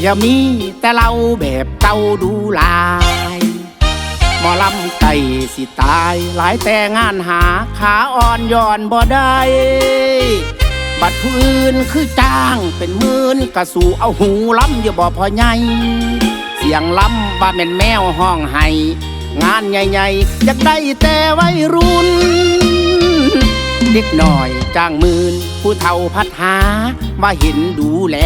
อย่ามีแต่เราแบบเก่าดูลาย หมอลำไก่สิตาย หลายแต่งานหาขาอ่อนย่อนบ่ได้ บัดผู้อื่นคือจ้างเป็นหมื่นกะสู่เอาหูล้ำอย่าบอพอใหญ่เสียงล้ำว่าแม่นแมวห้องไห้งานใหญ่ๆอยากได้แต่วัยรุ่นเด็กหน่อยจ้างมื่นผู้เฒ่าพัดหาว่าเห็นดูแล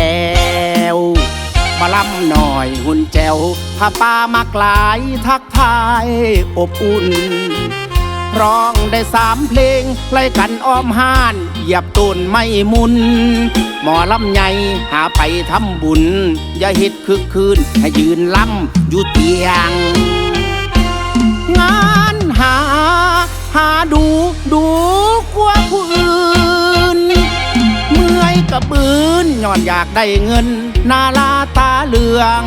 ลำหน่อยหุ่นแจวผ้าป่ามากลายทักทายอบอุ่น ร้องได้สามเพลงไล่กันอ้อมห้าน เหยียบตูนไม่มุน หมอลำใหญ่หาไปทำบุญ อย่าหิดคึกคืน ให้ยืนลำอยู่เตียง ย้อนอยากได้เงิน นาลาตาเหลือง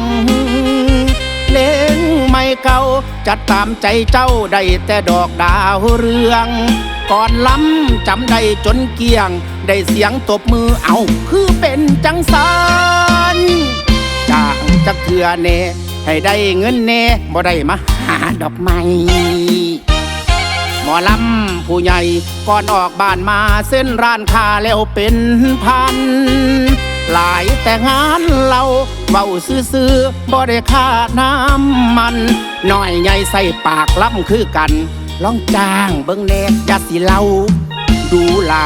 เล่งไม่เก่าจัดตามใจเจ้าได้แต่ดอกดาวเรือง ก่อนล้ำจำได้จนเกลี้ยง ได้เสียงตบมือเอาคือเป็นจังสันจ้างจักเถื่อเน่ให้ได้เงินเน่บ่ได้มาหาดอกไม้หมอลำผู้ใหญ่ก่อนออกบ้านมาเส้นร้านค้าแล้วเป็นพัน หลายแต่งานเราเบาซื้อๆบ่ได้ค่าน้ำมันหน่อยใหญ่ใส่ปากล้ำคือกันลองจ้างเบิ้งแนกยาสิเล่าดูลา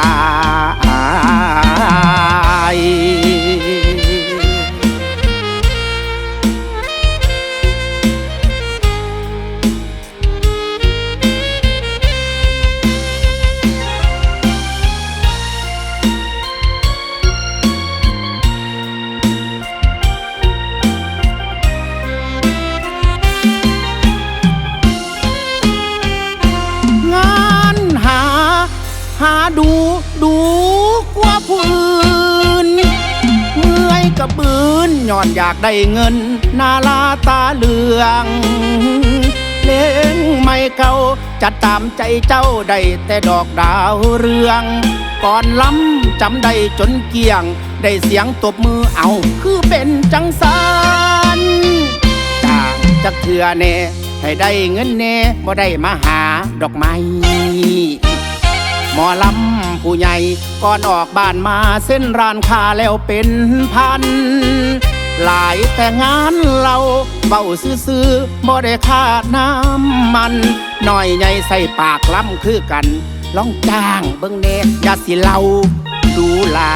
หาดูดูกว่าผู้อื่นเมื่อยกับบืนย้อนอยากได้เงิน นาลาตาเหลืองเลี้ยงไม่เก่าจัดตามใจเจ้าได้แต่ดอกดาวเรือง ก่อนล้ำจำได้จนเกลี้ยง ได้เสียงตบมือเอาคือเป็นจังสันจ้างจักเถื่อแน่ให้ได้เงินแน่บ่ได้มาหาดอกไม้ หมอลำผู้ใหญ่ก่อนออกบ้านมาเส้นร้านค้าแล้วเป็นพัน หลายแต่งานเราเบาซื้อๆบ่ได้ค่าน้ำมันหน่อยใหญ่ใส่ปากล้ำคือกัน ลองจ้างเบิ่งเน่อย่าสิเล่าดูลา